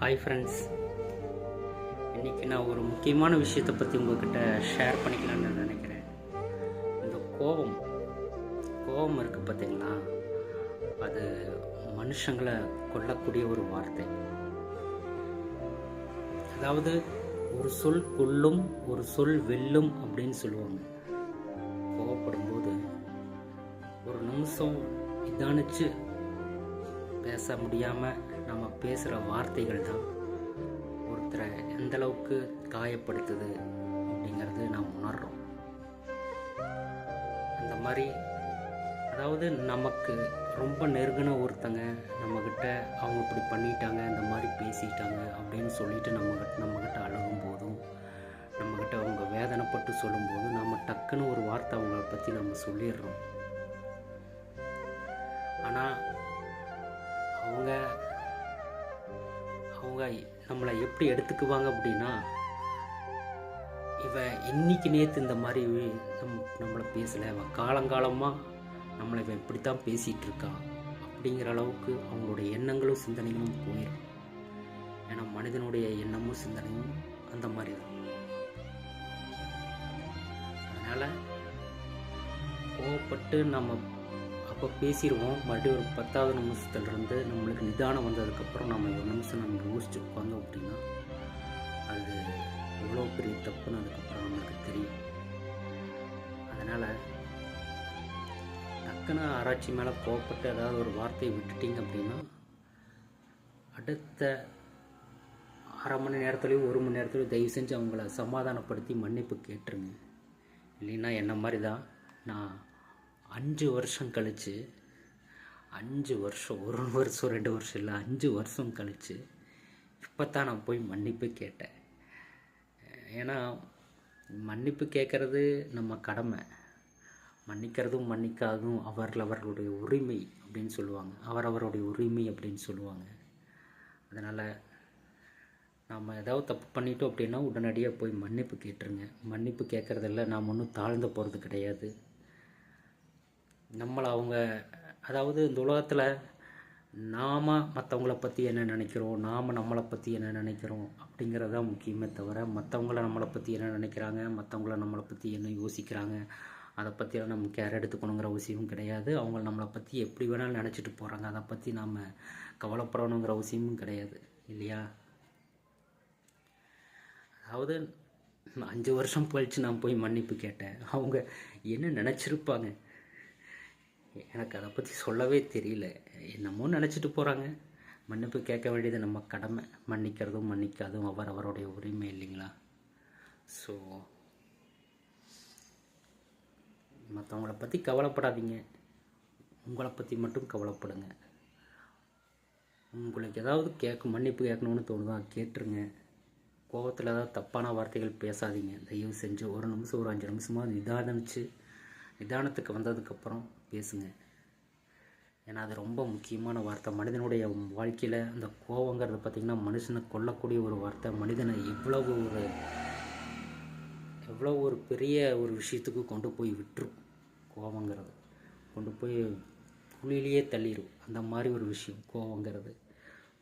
Hi friends இன்றைக்கி நான் ஒரு முக்கியமான விஷயத்தை பற்றி உங்கள்கிட்ட ஷேர் பண்ணிக்கலாம்னு நினைக்கிறேன். இந்த கோபம் கோபம் இருக்குது பார்த்தீங்களா அது மனுஷங்களை கொல்லக்கூடிய ஒரு வார்த்தை. அதாவது ஒரு சொல் கொல்லும் ஒரு சொல் வெல்லும் அப்படின்னு சொல்லுவாங்க. கோவப்படும்போது ஒரு நிமிஷம் இதானிச்சு பேச முடியாமல் நம்ம பேசுகிற வார்த்தைகள் தான். ஒருத்தரை எந்தளவுக்கு காயப்படுத்துது அப்படிங்கிறது நாம் உணர்கிறோம் அந்த மாதிரி அதாவது நமக்கு ரொம்ப நெருங்கின ஒருத்தங்க நம்மக்கிட்ட அவங்க இப்படி பண்ணிட்டாங்க இந்த மாதிரி பேசிட்டாங்க அப்படின்னு சொல்லிட்டு நம்ம நம்மக்கிட்ட அழுகும் போதும் நம்மக்கிட்ட அவங்க வேதனைப்பட்டு சொல்லும்போதும் நம்ம டக்குன்னு ஒரு வார்த்தை அவங்கள பற்றி நம்ம சொல்லிடுறோம். ஆனால் அவங்க அவங்க நம்மளை எப்படி எடுத்துக்குவாங்க அப்படின்னா இவன் இன்னைக்கு நேற்று இந்த மாதிரி நம் நம்மளை பேசலை. அவன் காலங்காலமாக நம்மளை இவன் இப்படி தான் பேசிகிட்டு இருக்கான் அப்படிங்கிற அளவுக்கு அவங்களுடைய எண்ணங்களும் சிந்தனைகளும் போயிடும் ஏன்னா மனிதனுடைய எண்ணமும் சிந்தனையும் அந்த மாதிரி தான். அதனால் கோவப்பட்டு நம்ம அப்போ பேசிடுவோம் மறுபடியும் ஒரு பத்தாவது நிமிஷத்துலேருந்து நம்மளுக்கு நிதானம் வந்ததுக்கப்புறம் நம்ம ஒரு நிமிஷம் நம்ம யோசிச்சு உட்காந்தோம் அப்படின்னா அது எவ்வளோ பெரிய தப்புன்னு அதுக்கப்புறம் நம்மளுக்கு தெரியும். அதனால் டக்குன்னு ஆராய்ச்சி மேலே கோவப்பட்டு ஏதாவது ஒரு வார்த்தையை விட்டுட்டீங்க அப்படின்னா அடுத்த அரை மணி நேரத்துலேயும் ஒரு மணி நேரத்துலையும் தயவு செஞ்சு அவங்கள சமாதானப்படுத்தி மன்னிப்பு கேட்டுருங்க. இல்லைன்னா என்ன மாதிரி தான் நான் அஞ்சு வருஷம் கழித்து அஞ்சு வருஷம் ஒரு வருஷம் ரெண்டு வருஷம் இல்லை அஞ்சு வருஷம் கழித்து இப்போ தான் நான் போய் மன்னிப்பு கேட்டேன். ஏன்னா மன்னிப்பு கேட்குறது நம்ம கடமை. மன்னிக்கிறதும் மன்னிக்காததும் அவர்கள் அவர்களுடைய உரிமை அப்படின்னு சொல்லுவாங்க. அவரவருடைய உரிமை அப்படின்னு சொல்லுவாங்க. அதனால் நாம் ஏதாவது தப்பு பண்ணிட்டோம் அப்படின்னா உடனடியாக போய் மன்னிப்பு கேட்டுருங்க. மன்னிப்பு கேட்குறதில்ல நாம் ஒன்றும் தாழ்ந்து போகிறது கிடையாது. நம்மளை அவங்க அதாவது இந்த உலகத்தில் நாம் மற்றவங்கள பற்றி என்ன நினைக்கிறோம் நாம் நம்மளை பற்றி என்ன நினைக்கிறோம் அப்படிங்கிறது தான் முக்கியமே தவிர மற்றவங்கள நம்மளை பற்றி என்ன நினைக்கிறாங்க மற்றவங்கள நம்மளை பற்றி என்ன யோசிக்கிறாங்க அதை பற்றியெல்லாம் நம்ம கேர் எடுத்துக்கணுங்கிற அவசியமும் கிடையாது. அவங்க நம்மளை பற்றி எப்படி வேணாலும் நினச்சிட்டு போகிறாங்க அதை பற்றி நாம் கவலைப்படணுங்கிற அவசியமும் கிடையாது இல்லையா? அதாவது அஞ்சு வருஷம் கழித்து நான் போய் மன்னிப்பு கேட்டேன். அவங்க என்ன நினச்சிருப்பாங்க? எனக்கு அதை பற்றி சொல்லவே தெரியல. என்னமோ நினச்சிட்டு போகிறாங்க மன்னிப்பு கேட்க வேண்டியது நம்ம கடமை. மன்னிக்கிறதும் மன்னிக்காதும் அவர் அவருடைய உரிமை இல்லைங்களா? ஸோ மற்றவங்கள பற்றி கவலைப்படாதீங்க. உங்களை பற்றி மட்டும் கவலைப்படுங்க. உங்களுக்கு ஏதாவது கேட்க மன்னிப்பு கேட்கணுன்னு தோணுதா கேட்டுருங்க. கோபத்தில் ஏதாவது தப்பான வார்த்தைகள் பேசாதீங்க. தயவு செஞ்சு ஒரு நிமிஷம் ஒரு அஞ்சு நிமிஷமாக நிதானிச்சு நிதானத்துக்கு வந்ததுக்கப்புறம் பேசுங்க. ஏன்னா அது ரொம்ப முக்கியமான வார்த்தை. மனிதனுடைய வாழ்க்கையில் அந்த கோவங்கிறது பார்த்திங்கன்னா மனுஷனை கொல்லக்கூடிய ஒரு வார்த்தை. மனிதனை எவ்வளவு ஒரு எவ்வளோ ஒரு பெரிய ஒரு விஷயத்துக்கு கொண்டு போய் விட்டுரும். கோவங்கிறது. கொண்டு போய் குழியிலேயே தள்ளிடும் அந்த மாதிரி ஒரு விஷயம் கோவங்கிறது.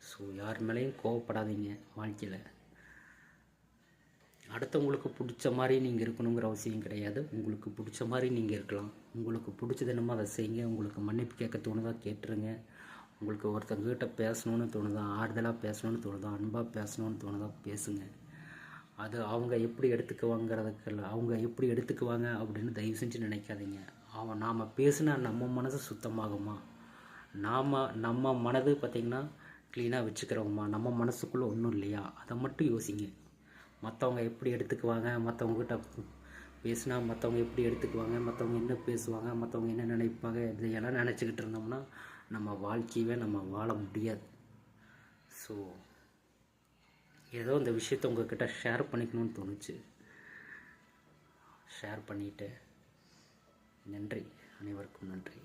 ஸோ யார் மேலேயும் கோவப்படாதீங்க வாழ்க்கையில். அடுத்தவங்களுக்கு பிடிச்ச மாதிரி நீங்கள் இருக்கணுங்கிற அவசியம் கிடையாது. உங்களுக்கு பிடிச்ச மாதிரி நீங்கள் இருக்கலாம். உங்களுக்கு பிடிச்சது என்னமோ அதை செய்யுங்க. உங்களுக்கு மன்னிப்பு கேட்க தோணுதா கேட்டுருங்க. உங்களுக்கு ஒருத்தங்கிட்ட பேசணுன்னு தோணுதா ஆறுதலாக பேசணும்னு தோணுதா அன்பாக பேசணும்னு தோணுதா பேசுங்க. அது அவங்க எப்படி எடுத்துக்குவாங்கிறதுக்கு அவங்க எப்படி எடுத்துக்குவாங்க அப்படின்னு தயவு செஞ்சு நினைக்காதீங்க. அவன் நாம் பேசுனா நம்ம மனசு சுத்தமாகுமா? நாம் நம்ம மனது பார்த்திங்கன்னா க்ளீனாக வச்சுக்கிறோமா? நம்ம மனசுக்குள்ளே ஒன்றும் இல்லையா? அதை மட்டும் யோசிங்க. மற்றவங்க எப்படி எடுத்துக்குவாங்க? மற்றவங்ககிட்ட பேசினா மற்றவங்க எப்படி எடுத்துக்குவாங்க? மற்றவங்க என்ன பேசுவாங்க? மற்றவங்க என்ன நினைப்பாங்க? இதையெல்லாம் நினச்சிக்கிட்டு இருந்தோம்னா நம்ம வாழ்க்கையவே நம்ம வாழ முடியாது. ஸோ ஏதோ இந்த விஷயத்த உங்ககிட்ட ஷேர் பண்ணிக்கணும்னு தோணுச்சு. ஷேர் பண்ணிவிட்டு நன்றி. அனைவருக்கும் நன்றி.